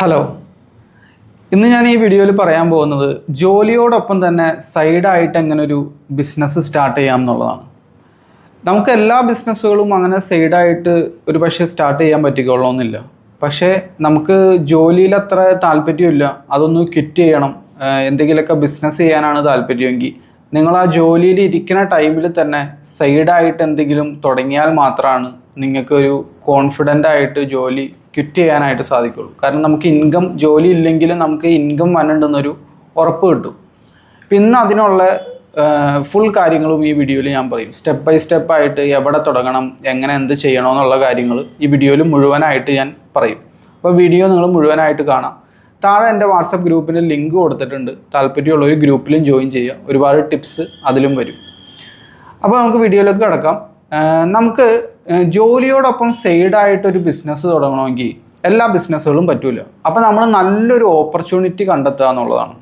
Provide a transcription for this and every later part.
Hello ഇന്ന് ഞാൻ ഈ വീഡിയോയിൽ പറയാൻ പോകുന്നത് ജോലിയോടൊപ്പം തന്നെ സൈഡായിട്ട് എങ്ങനെ ഒരു ബിസിനസ് സ്റ്റാർട്ട് ചെയ്യാം എന്നുള്ളതാണ്. നമുക്ക് എല്ലാ ബിസിനസ്സുകളും അങ്ങനെ സൈഡായിട്ട് ഒരു പക്ഷേ സ്റ്റാർട്ട് ചെയ്യാൻ പറ്റിക്കൊള്ളണമെന്നില്ല പക്ഷേ നമുക്ക് ജോലിയിൽ അത്ര താല്പര്യമില്ല. അതൊന്ന് ക്വിറ്റ് ചെയ്യണം. എന്തെങ്കിലുമൊക്കെ ബിസിനസ് ചെയ്യാനാണ് താല്പര്യമെങ്കിൽ. നിങ്ങൾ ആ ജോലിയിൽ ഇരിക്കുന്ന ടൈമിൽ തന്നെ സൈഡായിട്ട് എന്തെങ്കിലും തുടങ്ങിയാൽ മാത്രമാണ് നിങ്ങൾക്കൊരു കോൺഫിഡന്റ് ആയിട്ട് ജോലി ക്വിറ്റ് ചെയ്യാനായിട്ട് സാധിക്കുള്ളൂ. കാരണം നമുക്ക് ഇൻകം ജോലി ഇല്ലെങ്കിലും നമുക്ക് ഇൻകം വന്നിട്ടുണ്ടെന്നൊരു ഉറപ്പ് കിട്ടും. അപ്പം ഇന്ന് അതിനുള്ള ഫുൾ കാര്യങ്ങളും ഈ വീഡിയോയിൽ ഞാൻ പറയും. സ്റ്റെപ്പ് ബൈ സ്റ്റെപ്പ് ആയിട്ട് എവിടെ തുടങ്ങണം എങ്ങനെ എന്ത് ചെയ്യണം എന്നുള്ള കാര്യങ്ങൾ ഈ വീഡിയോയിൽ മുഴുവനായിട്ട് ഞാൻ പറയും. അപ്പോൾ വീഡിയോ നിങ്ങൾ മുഴുവനായിട്ട് കാണാം. താഴെ എന്റെ വാട്സപ്പ് ഗ്രൂപ്പിന് ലിങ്ക് കൊടുത്തിട്ടുണ്ട്. താല്പര്യമുള്ള ഒരു ഗ്രൂപ്പിലും ജോയിൻ ചെയ്യുക. ഒരുപാട് ടിപ്സ് അതിലും വരും. അപ്പോൾ നമുക്ക് വീഡിയോയിലേക്ക് കിടക്കാം. നമുക്ക് ജോലിയോടൊപ്പം സൈഡായിട്ടൊരു ബിസിനസ് തുടങ്ങണമെങ്കിൽ എല്ലാ ബിസിനസ്സുകളും പറ്റൂല. അപ്പോൾ നമ്മൾ നല്ലൊരു ഓപ്പർച്യൂണിറ്റി കണ്ടെത്തുക എന്നുള്ളതാണ്.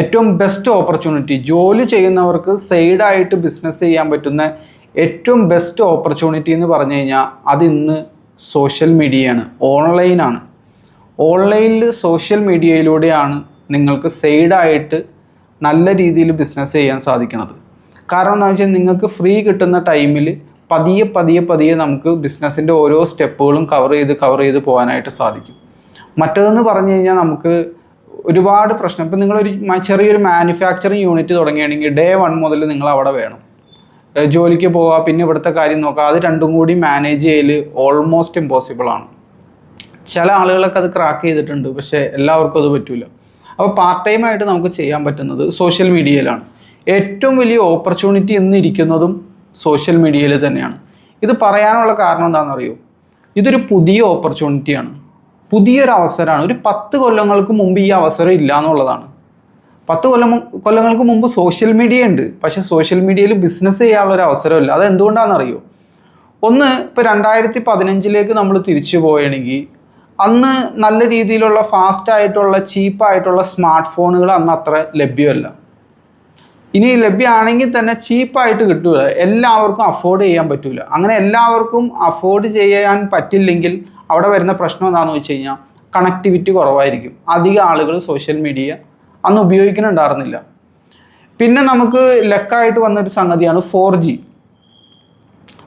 ഏറ്റവും ബെസ്റ്റ് ഓപ്പർച്യൂണിറ്റി ജോലി ചെയ്യുന്നവർക്ക് സൈഡായിട്ട് ബിസിനസ് ചെയ്യാൻ പറ്റുന്ന ഏറ്റവും ബെസ്റ്റ് ഓപ്പർച്യൂണിറ്റി എന്ന് പറഞ്ഞു കഴിഞ്ഞാൽ അത് ഇന്ന് സോഷ്യൽ മീഡിയയാണ് ഓൺലൈനാണ്. ഓൺലൈനിൽ സോഷ്യൽ മീഡിയയിലൂടെയാണ് നിങ്ങൾക്ക് സൈഡായിട്ട് നല്ല രീതിയിൽ ബിസിനസ് ചെയ്യാൻ സാധിക്കുന്നത് കാരണം എന്താ വെച്ചാൽ നിങ്ങൾക്ക് ഫ്രീ കിട്ടുന്ന ടൈമിൽ പതിയെ പതിയെ പതിയെ നമുക്ക് ബിസിനസ്സിന്റെ ഓരോ സ്റ്റെപ്പുകളും കവർ ചെയ്ത് കവർ ചെയ്ത് പോകാനായിട്ട് സാധിക്കും. മറ്റേതെന്ന് പറഞ്ഞു കഴിഞ്ഞാൽ നമുക്ക് ഒരുപാട് പ്രശ്നം. ഇപ്പം നിങ്ങളൊരു ചെറിയൊരു മാനുഫാക്ചറിങ് യൂണിറ്റ് തുടങ്ങുകയാണെങ്കിൽ ഡേ വൺ മുതൽ നിങ്ങൾ അവിടെ വേണം. ജോലിക്ക് പോവുക പിന്നെ ഇവിടുത്തെ കാര്യം നോക്കുക അത് രണ്ടും കൂടി മാനേജ് ചെയ്യൽ ഓൾമോസ്റ്റ് ഇമ്പോസിബിൾ ആണ്. ചില ആളുകളൊക്കെ അത് ക്രാക്ക് ചെയ്തിട്ടുണ്ട് പക്ഷേ എല്ലാവർക്കും അത് പറ്റില്ല അപ്പോൾ പാർട്ട് ടൈം ആയിട്ട് നമുക്ക് ചെയ്യാൻ പറ്റുന്നത് സോഷ്യൽ മീഡിയയിലാണ് ഏറ്റവും വലിയ ഓപ്പർച്യൂണിറ്റി ഇന്ന് ഇരിക്കുന്നതും സോഷ്യൽ മീഡിയയിൽ തന്നെയാണ്. ഇത് പറയാനുള്ള കാരണം എന്താണെന്ന് അറിയോ ഇതൊരു പുതിയ ഓപ്പർച്യൂണിറ്റിയാണ് പുതിയൊരു അവസരമാണ്. ഒരു പത്ത് കൊല്ലങ്ങൾക്ക് മുമ്പ് ഈ അവസരം ഇല്ല എന്നുള്ളതാണ്. പത്ത് കൊല്ലം കൊല്ലങ്ങൾക്ക് മുമ്പ് സോഷ്യൽ മീഡിയ ഉണ്ട്. പക്ഷേ സോഷ്യൽ മീഡിയയിൽ ബിസിനസ് ചെയ്യാനുള്ള ഒരു അവസരമില്ല. അത് എന്തുകൊണ്ടാണെന്നറിയോ ഒന്ന് ഇപ്പോൾ രണ്ടായിരത്തി പതിനഞ്ചിലേക്ക് നമ്മൾ തിരിച്ചു പോവുകയാണെങ്കിൽ അന്ന് നല്ല രീതിയിലുള്ള ഫാസ്റ്റ് ആയിട്ടുള്ള ചീപ്പായിട്ടുള്ള സ്മാർട്ട് ഫോണുകൾ അന്ന് അത്ര ലഭ്യമല്ല. ഇനി ലഭ്യമാണെങ്കിൽ തന്നെ ചീപ്പായിട്ട് കിട്ടൂല. എല്ലാവർക്കും അഫോർഡ് ചെയ്യാൻ പറ്റൂല. അങ്ങനെ എല്ലാവർക്കും അഫോർഡ് ചെയ്യാൻ പറ്റില്ലെങ്കിൽ അവിടെ വരുന്ന പ്രശ്നം എന്താണെന്ന് വെച്ച് കഴിഞ്ഞാൽ കണക്ടിവിറ്റി കുറവായിരിക്കും. അധികം ആളുകൾ സോഷ്യൽ മീഡിയ അന്ന് ഉപയോഗിക്കുന്നുണ്ടായിരുന്നില്ല. പിന്നെ നമുക്ക് ലക്കായിട്ട് വന്നൊരു സംഗതിയാണ് ഫോർ ജി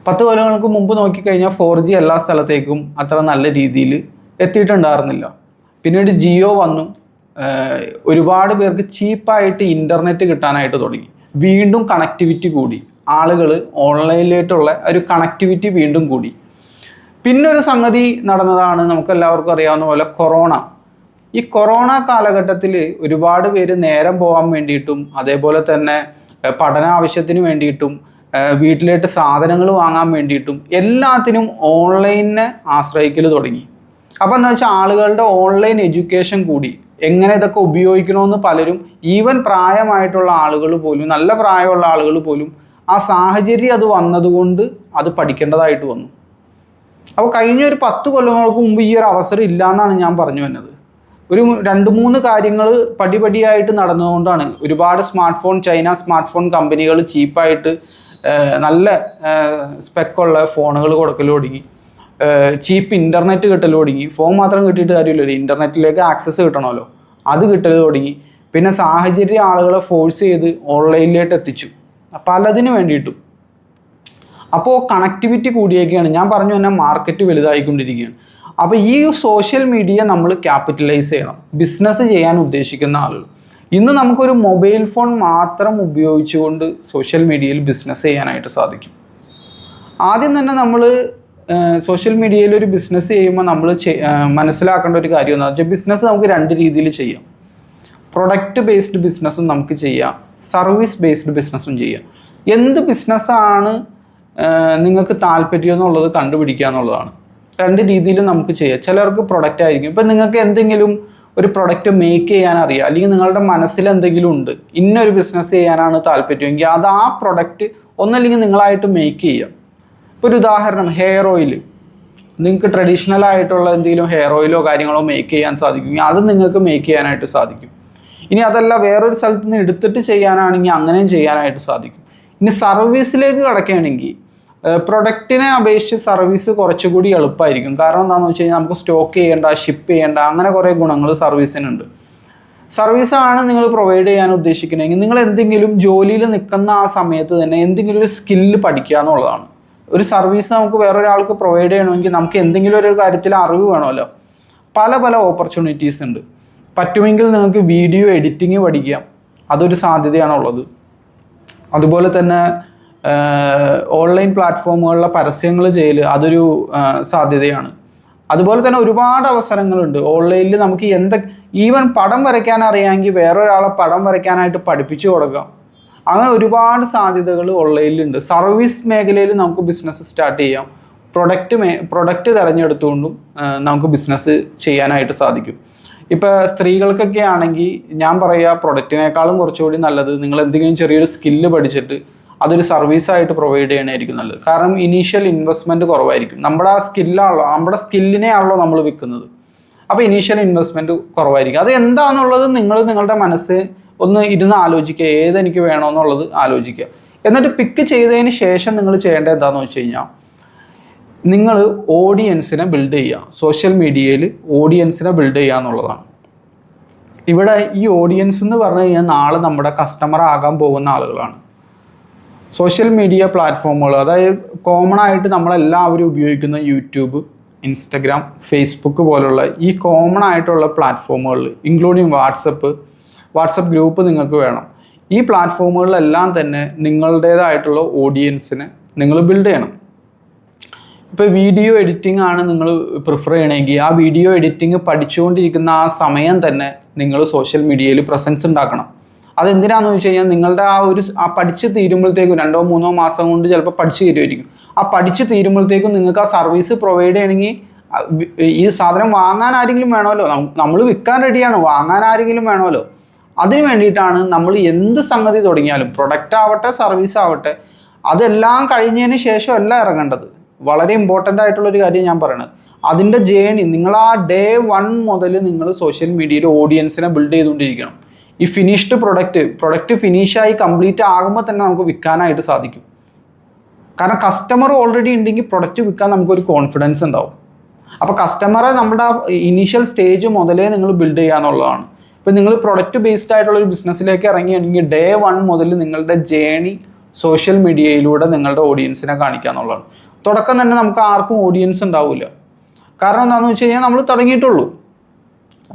പത്ത് കൊല്ലങ്ങൾക്ക് മുമ്പ് നോക്കിക്കഴിഞ്ഞാൽ ഫോർ ജി എല്ലാ സ്ഥലത്തേക്കും അത്ര നല്ല രീതിയിൽ എത്തിയിട്ടുണ്ടായിരുന്നില്ല. പിന്നീട് ജിയോ വന്നു. ഒരുപാട് പേർക്ക് ചീപ്പായിട്ട് ഇന്റർനെറ്റ് കിട്ടാനായിട്ട് തുടങ്ങി. വീണ്ടും കണക്ടിവിറ്റി കൂടി. ആളുകൾ ഓൺലൈനിലായിട്ടുള്ള ഒരു കണക്ടിവിറ്റി വീണ്ടും കൂടി. പിന്നെ ഒരു സംഗതി നടന്നതാണ് നമുക്കെല്ലാവർക്കും അറിയാവുന്ന പോലെ കൊറോണ ഈ കൊറോണ കാലഘട്ടത്തിൽ ഒരുപാട് പേര് നേരം പോകാൻ വേണ്ടിയിട്ടും അതേപോലെ തന്നെ പഠന ആവശ്യത്തിന് വേണ്ടിയിട്ടും വീട്ടിലേട്ട് സാധനങ്ങൾ വാങ്ങാൻ വേണ്ടിയിട്ടും എല്ലാത്തിനും ഓൺലൈനിനെ ആശ്രയിക്കൽ തുടങ്ങി. അപ്പോൾ എന്താ വെച്ചാൽ ആളുകളുടെ ഓൺലൈൻ എഡ്യൂക്കേഷൻ കൂടി എങ്ങനെ ഇതൊക്കെ ഉപയോഗിക്കണമെന്ന് പലരും ഈവൻ പ്രായമായിട്ടുള്ള ആളുകൾ പോലും നല്ല പ്രായമുള്ള ആളുകൾ പോലും ആ സാഹചര്യം അത് വന്നതുകൊണ്ട് അത് പഠിക്കേണ്ടതായിട്ട് വന്നു. അപ്പോൾ കഴിഞ്ഞ ഒരു പത്ത് കൊല്ലങ്ങൾക്ക് മുമ്പ് ഈ ഒരു അവസരം ഇല്ല എന്നാണ് ഞാൻ പറഞ്ഞു വന്നത്. ഒരു രണ്ട് മൂന്ന് കാര്യങ്ങൾ പടിപടിയായിട്ട് നടന്നുകൊണ്ടാണ് ഒരുപാട് smart phone China smart phone കമ്പനികൾ ചീപ്പായിട്ട് നല്ല സ്പെക്കുള്ള ഫോണുകൾ കൊടുക്കൽ തുടങ്ങി. ചീപ്പ് ഇന്റർനെറ്റ് കിട്ടൽ തുടങ്ങി. ഫോൺ മാത്രം കിട്ടിയിട്ട് കാര്യമില്ല. ഒരു ഇന്റർനെറ്റിലേക്ക് ആക്സസ് കിട്ടണമല്ലോ. അത് കിട്ടൽ തുടങ്ങി. പിന്നെ സാഹചര്യം ആളുകളെ ഫോഴ്സ് ചെയ്ത് ഓൺലൈനിലേക്ക് എത്തിച്ചു. പലതിനു വേണ്ടിയിട്ടും. അപ്പോൾ കണക്ടിവിറ്റി കൂടിയൊക്കെയാണ് ഞാൻ പറഞ്ഞു തന്നെ മാർക്കറ്റ് വലുതായിക്കൊണ്ടിരിക്കുകയാണ്. അപ്പോൾ ഈ സോഷ്യൽ മീഡിയ നമ്മൾ ക്യാപിറ്റലൈസ് ചെയ്യണം. ബിസിനസ് ചെയ്യാൻ ഉദ്ദേശിക്കുന്ന ആളുകൾ. ഇന്ന് നമുക്കൊരു മൊബൈൽ ഫോൺ മാത്രം ഉപയോഗിച്ചുകൊണ്ട് സോഷ്യൽ മീഡിയയിൽ ബിസിനസ് ചെയ്യാനായിട്ട് സാധിക്കും. ആദ്യം തന്നെ നമ്മൾ സോഷ്യൽ മീഡിയയിൽ ഒരു ബിസിനസ് ചെയ്യുമ്പോൾ നമ്മൾ മനസ്സിലാക്കേണ്ട ഒരു കാര്യം എന്ന് വെച്ചാൽ ബിസിനസ് നമുക്ക് രണ്ട് രീതിയിൽ ചെയ്യാം. പ്രൊഡക്റ്റ് ബേസ്ഡ് ബിസിനസ്സും നമുക്ക് ചെയ്യാം. സർവീസ് ബേസ്ഡ് ബിസിനസ്സും ചെയ്യാം. എന്ത് ബിസിനസ്സാണ് നിങ്ങൾക്ക് താല്പര്യം എന്നുള്ളത് കണ്ടുപിടിക്കുക എന്നുള്ളതാണ്. രണ്ട് രീതിയിലും നമുക്ക് ചെയ്യാം. ചിലർക്ക് പ്രൊഡക്റ്റ് ആയിരിക്കും. ഇപ്പം നിങ്ങൾക്ക് എന്തെങ്കിലും ഒരു പ്രൊഡക്റ്റ് മേക്ക് ചെയ്യാൻ അറിയാം. അല്ലെങ്കിൽ നിങ്ങളുടെ മനസ്സിൽ എന്തെങ്കിലും ഉണ്ട്. ഇന്നൊരു ബിസിനസ് ചെയ്യാനാണ് താല്പര്യമെങ്കിൽ അത് ആ പ്രൊഡക്റ്റ് ഒന്നല്ലെങ്കിൽ നിങ്ങളായിട്ട് മേക്ക് ചെയ്യാം. ഇപ്പോൾ ഒരു ഉദാഹരണം ഹെയർ ഓയിൽ നിങ്ങൾക്ക് ട്രഡീഷണൽ ആയിട്ടുള്ള എന്തെങ്കിലും ഹെയർ ഓയിലോ കാര്യങ്ങളോ മേക്ക് ചെയ്യാൻ സാധിക്കും. അത് നിങ്ങൾക്ക് മേക്ക് ചെയ്യാനായിട്ട് സാധിക്കും. ഇനി അതല്ല വേറൊരു സ്ഥലത്ത് നിന്ന് എടുത്തിട്ട് ചെയ്യാനാണെങ്കിൽ അങ്ങനെയും ചെയ്യാനായിട്ട് സാധിക്കും. ഇനി സർവീസിലേക്ക് കിടക്കുകയാണെങ്കിൽ പ്രൊഡക്റ്റിനെ അപേക്ഷിച്ച് സർവീസ് കുറച്ചുകൂടി എളുപ്പമായിരിക്കും. കാരണം എന്താണെന്ന് വെച്ച് കഴിഞ്ഞാൽ നമുക്ക് സ്റ്റോക്ക് ചെയ്യേണ്ട ഷിപ്പ് ചെയ്യേണ്ട അങ്ങനെ കുറേ ഗുണങ്ങൾ സർവീസിനുണ്ട് സർവീസാണ് നിങ്ങൾ പ്രൊവൈഡ് ചെയ്യാൻ ഉദ്ദേശിക്കുന്നതെങ്കിൽ നിങ്ങൾ എന്തെങ്കിലും ജോലിയിൽ നിൽക്കുന്ന ആ സമയത്ത് തന്നെ എന്തെങ്കിലും ഒരു സ്കില്ല് പഠിക്കുക എന്നുള്ളതാണ്. ഒരു സർവീസ് നമുക്ക് വേറൊരാൾക്ക് പ്രൊവൈഡ് ചെയ്യണമെങ്കിൽ നമുക്ക് എന്തെങ്കിലും ഒരു കാര്യത്തിൽ അറിവ് വേണമല്ലോ. പല പല ഓപ്പർച്യൂണിറ്റീസ് ഉണ്ട്. പറ്റുമെങ്കിൽ നിങ്ങൾക്ക് വീഡിയോ എഡിറ്റിംഗ് പഠിക്കാം. അതൊരു സാധ്യതയാണുള്ളത്. അതുപോലെ തന്നെ ഓൺലൈൻ പ്ലാറ്റ്ഫോമുകളിലെ പരസ്യങ്ങൾ ചെയ്യൽ അതൊരു സാധ്യതയാണ്. അതുപോലെ തന്നെ ഒരുപാട് അവസരങ്ങളുണ്ട്. ഓൺലൈനിൽ നമുക്ക് എന്തൊക്കെ ഈവൻ പടം വരയ്ക്കാൻ അറിയാമെങ്കിൽ വേറൊരാളെ പടം വരയ്ക്കാനായിട്ട് പഠിപ്പിച്ചു കൊടുക്കാം. അങ്ങനെ ഒരുപാട് സാധ്യതകൾ ഓൺലൈനിലുണ്ട് സർവീസ് മേഖലയിൽ നമുക്ക് ബിസിനസ് സ്റ്റാർട്ട് ചെയ്യാം. പ്രൊഡക്റ്റ് മേ പ്രൊഡക്റ്റ് തിരഞ്ഞെടുത്തുകൊണ്ടും നമുക്ക് ബിസിനസ് ചെയ്യാനായിട്ട് സാധിക്കും. ഇപ്പോൾ സ്ത്രീകൾക്കൊക്കെ ആണെങ്കിൽ ഞാൻ പറയുക പ്രൊഡക്റ്റിനേക്കാളും കുറച്ചുകൂടി നല്ലത് നിങ്ങൾ എന്തെങ്കിലും ചെറിയൊരു സ്കില്ല് പഠിച്ചിട്ട് അതൊരു സർവീസായിട്ട് പ്രൊവൈഡ് ചെയ്യണമായിരിക്കും നല്ലത്. കാരണം ഇനീഷ്യൽ ഇൻവെസ്റ്റ്മെന്റ് കുറവായിരിക്കും. നമ്മുടെ ആ സ്കില്ലാണല്ലോ നമ്മുടെ സ്കില്ലിനെ ആണല്ലോ നമ്മൾ വിൽക്കുന്നത്. അപ്പോൾ ഇനീഷ്യൽ ഇൻവെസ്റ്റ്മെന്റ് കുറവായിരിക്കും. അത് എന്താണെന്നുള്ളത് നിങ്ങൾ നിങ്ങളുടെ മനസ്സ് ഒന്ന് ഇരുന്ന് ആലോചിക്കുക. ഏതെനിക്ക് വേണമെന്നുള്ളത് ആലോചിക്കുക. എന്നിട്ട് പിക്ക് ചെയ്തതിന് ശേഷം നിങ്ങൾ ചെയ്യേണ്ടത് എന്താണെന്ന് വെച്ച് കഴിഞ്ഞാൽ നിങ്ങൾ ഓഡിയൻസിനെ ബിൽഡ് ചെയ്യുക. സോഷ്യൽ മീഡിയയിൽ ഓഡിയൻസിനെ ബിൽഡ് ചെയ്യുക എന്നുള്ളതാണ്. ഇവിടെ ഈ ഓഡിയൻസ് എന്ന് പറഞ്ഞു കഴിഞ്ഞാൽ നാളെ നമ്മുടെ കസ്റ്റമർ ആകാൻ പോകുന്ന ആളുകളാണ്. സോഷ്യൽ മീഡിയ പ്ലാറ്റ്ഫോമുകൾ അതായത് കോമൺ ആയിട്ട് നമ്മളെല്ലാവരും ഉപയോഗിക്കുന്ന യൂട്യൂബ് ഇൻസ്റ്റഗ്രാം ഫേസ്ബുക്ക് പോലുള്ള ഈ കോമൺ ആയിട്ടുള്ള പ്ലാറ്റ്ഫോമുകളിൽ ഇൻക്ലൂഡിങ് വാട്സപ്പ് വാട്സപ്പ് ഗ്രൂപ്പ് നിങ്ങൾക്ക് വേണം. ഈ പ്ലാറ്റ്ഫോമുകളിലെല്ലാം തന്നെ നിങ്ങളുടേതായിട്ടുള്ള ഓഡിയൻസിന് നിങ്ങൾ ബിൽഡ് ചെയ്യണം. ഇപ്പോൾ വീഡിയോ എഡിറ്റിംഗ് ആണ് നിങ്ങൾ പ്രിഫർ ചെയ്യണമെങ്കിൽ ആ വീഡിയോ എഡിറ്റിംഗ് പഠിച്ചുകൊണ്ടിരിക്കുന്ന ആ സമയം തന്നെ നിങ്ങൾ സോഷ്യൽ മീഡിയയിൽ പ്രസൻസ് ഉണ്ടാക്കണം. അതെന്തിനാന്ന് വെച്ച് കഴിഞ്ഞാൽ നിങ്ങളുടെ ആ ഒരു ആ പഠിച്ച് തീരുമ്പോഴത്തേക്കും രണ്ടോ മൂന്നോ മാസം കൊണ്ട് ചിലപ്പോൾ പഠിച്ച് തീരുമായിരിക്കും. ആ പഠിച്ച് തീരുമ്പോഴത്തേക്കും നിങ്ങൾക്ക് ആ സർവീസ് പ്രൊവൈഡ് ചെയ്യണമെങ്കിൽ ഈ സാധനം വാങ്ങാൻ ആരെങ്കിലും വേണമല്ലോ. നമ്മൾ വിൽക്കാൻ റെഡിയാണ് വാങ്ങാൻ ആരെങ്കിലും വേണമല്ലോ. അതിന് വേണ്ടിയിട്ടാണ് നമ്മൾ എന്ത് സംഗതി തുടങ്ങിയാലും പ്രൊഡക്റ്റ് ആവട്ടെ സർവീസ് ആവട്ടെ അതെല്ലാം കഴിഞ്ഞതിന് ശേഷമല്ല ഇറങ്ങേണ്ടത്. വളരെ ഇമ്പോർട്ടന്റ് ആയിട്ടുള്ളൊരു കാര്യം ഞാൻ പറയണത്. അതിന്റെ ജേണി നിങ്ങൾ ആ ഡേ വൺ മുതൽ നിങ്ങൾ സോഷ്യൽ മീഡിയയിൽ ഓഡിയൻസിനെ ബിൽഡ് ചെയ്തുകൊണ്ടിരിക്കണം. ഈ ഫിനിഷ്ഡ് പ്രൊഡക്റ്റ് പ്രൊഡക്റ്റ് ഫിനിഷായി കംപ്ലീറ്റ് ആകുമ്പോൾ തന്നെ നമുക്ക് വിൽക്കാനായിട്ട് സാധിക്കും. കാരണം കസ്റ്റമർ ഓൾറെഡി ഉണ്ടെങ്കിൽ പ്രൊഡക്റ്റ് വിൽക്കാൻ നമുക്കൊരു കോൺഫിഡൻസ് ഉണ്ടാവും. അപ്പോൾ കസ്റ്റമറെ നമ്മുടെ ഇനീഷ്യൽ സ്റ്റേജ് മുതലേ നിങ്ങൾ ബിൽഡ് ചെയ്യുക എന്നുള്ളതാണ്. ഇപ്പം നിങ്ങൾ പ്രൊഡക്റ്റ് ബേസ്ഡ് ആയിട്ടുള്ള ഒരു ബിസിനസ്സിലേക്ക് ഇറങ്ങിയാണെങ്കിൽ ഡേ വൺ മുതൽ നിങ്ങളുടെ ജേണി സോഷ്യൽ മീഡിയയിലൂടെ നിങ്ങളുടെ ഓഡിയൻസിനെ കാണിക്കുക എന്നുള്ളതാണ്. തുടക്കം തന്നെ നമുക്ക് ആർക്കും ഓഡിയൻസ് ഉണ്ടാവില്ല കാരണം എന്താണെന്ന് വെച്ച് കഴിഞ്ഞാൽ നമ്മൾ തുടങ്ങിയിട്ടുള്ളൂ.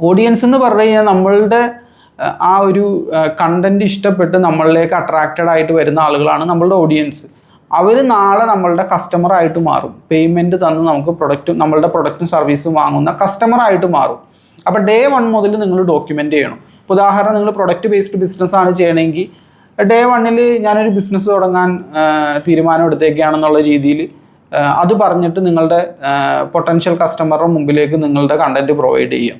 ഓഡിയൻസ് എന്ന് പറഞ്ഞു കഴിഞ്ഞാൽ നമ്മളുടെ ആ ഒരു കണ്ടന്റ് ഇഷ്ടപ്പെട്ട് നമ്മളിലേക്ക് അട്രാക്റ്റഡ് ആയിട്ട് വരുന്ന ആളുകളാണ് നമ്മളുടെ ഓഡിയൻസ് അവർ നാളെ നമ്മളുടെ കസ്റ്റമർ ആയിട്ട് മാറും. പേയ്മെന്റ് തന്ന് നമുക്ക് പ്രൊഡക്റ്റും നമ്മളുടെ പ്രൊഡക്റ്റും സർവീസും വാങ്ങുന്ന കസ്റ്റമർ ആയിട്ട് മാറും. അപ്പോൾ ഡേ വൺ മുതൽ നിങ്ങൾ ഡോക്യുമെന്റ് ചെയ്യണം. ഇപ്പോൾ ഉദാഹരണം നിങ്ങൾ പ്രൊഡക്റ്റ് ബേസ്ഡ് ബിസിനസ് ആണ് ചെയ്യണമെങ്കിൽ ഡേ വണ്ണിൽ ഞാനൊരു ബിസിനസ് തുടങ്ങാൻ തീരുമാനം എടുത്തേക്കാണെന്നുള്ള രീതിയിൽ അത് പറഞ്ഞിട്ട് നിങ്ങളുടെ പൊട്ടൻഷ്യൽ കസ്റ്റമറുടെ മുമ്പിലേക്ക് നിങ്ങളുടെ കണ്ടന്റ് പ്രൊവൈഡ് ചെയ്യാം.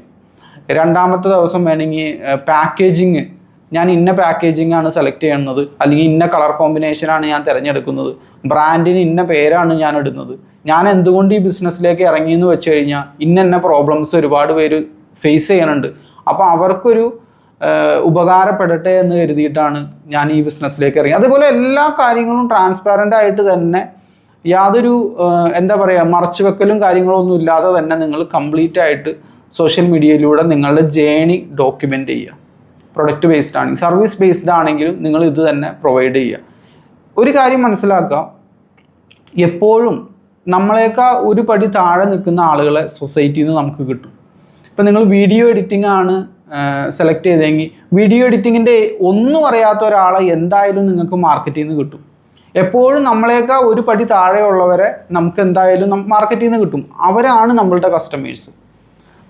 രണ്ടാമത്തെ ദിവസം വേണമെങ്കിൽ പാക്കേജിങ് ഞാൻ ഇന്ന പാക്കേജിംഗ് ആണ് സെലക്ട് ചെയ്യുന്നത് അല്ലെങ്കിൽ ഇന്ന കളർ കോമ്പിനേഷനാണ് ഞാൻ തിരഞ്ഞെടുക്കുന്നത് ബ്രാൻഡിന് ഇന്ന പേരാണ് ഞാൻ ഇടുന്നത്. ഞാൻ എന്തുകൊണ്ട് ഈ ബിസിനസ്സിലേക്ക് ഇറങ്ങി എന്ന് വെച്ച് കഴിഞ്ഞാൽ ഇന്ന പ്രോബ്ലംസ് ഒരുപാട് പേര് ഫേസ് ചെയ്യാനുണ്ട് അപ്പോൾ അവർക്കൊരു ഉപകാരപ്പെടട്ടെ എന്ന് കരുതിയിട്ടാണ് ഞാൻ ഈ ബിസിനസ്സിലേക്ക് ഇറങ്ങി അതുപോലെ എല്ലാ കാര്യങ്ങളും ട്രാൻസ്പാരന്റ് ആയിട്ട് തന്നെ യാതൊരു എന്താ പറയുക മറച്ചു വെക്കലും കാര്യങ്ങളൊന്നും ഇല്ലാതെ തന്നെ നിങ്ങൾ കംപ്ലീറ്റ് ആയിട്ട് സോഷ്യൽ മീഡിയയിലൂടെ നിങ്ങളുടെ ജേണി ഡോക്യുമെന്റ് ചെയ്യുക. പ്രൊഡക്റ്റ് ബേസ്ഡ് ആണെങ്കിൽ സർവീസ് ബേസ്ഡ് ആണെങ്കിലും നിങ്ങൾ ഇത് തന്നെ പ്രൊവൈഡ് ചെയ്യുക. ഒരു കാര്യം മനസ്സിലാക്കുക. എപ്പോഴും നമ്മളെക്കാൾ ഒരു പടി താഴെ നിൽക്കുന്ന ആളുകളെ സൊസൈറ്റിയിൽ നിന്ന് നമുക്ക് കിട്ടും. ഇപ്പം നിങ്ങൾ വീഡിയോ എഡിറ്റിംഗ് ആണ് സെലക്ട് ചെയ്തതെങ്കിൽ വീഡിയോ എഡിറ്റിങ്ങിന്റെ ഒന്നും അറിയാത്ത ഒരാളെ എന്തായാലും നിങ്ങൾക്ക് മാർക്കറ്റിൽ നിന്ന് കിട്ടും. എപ്പോഴും നമ്മളേക്കാൾ ഒരു പടി താഴെയുള്ളവരെ നമുക്ക് എന്തായാലും മാർക്കറ്റിൽ നിന്ന് കിട്ടും. അവരാണ് നമ്മളുടെ കസ്റ്റമേഴ്സ്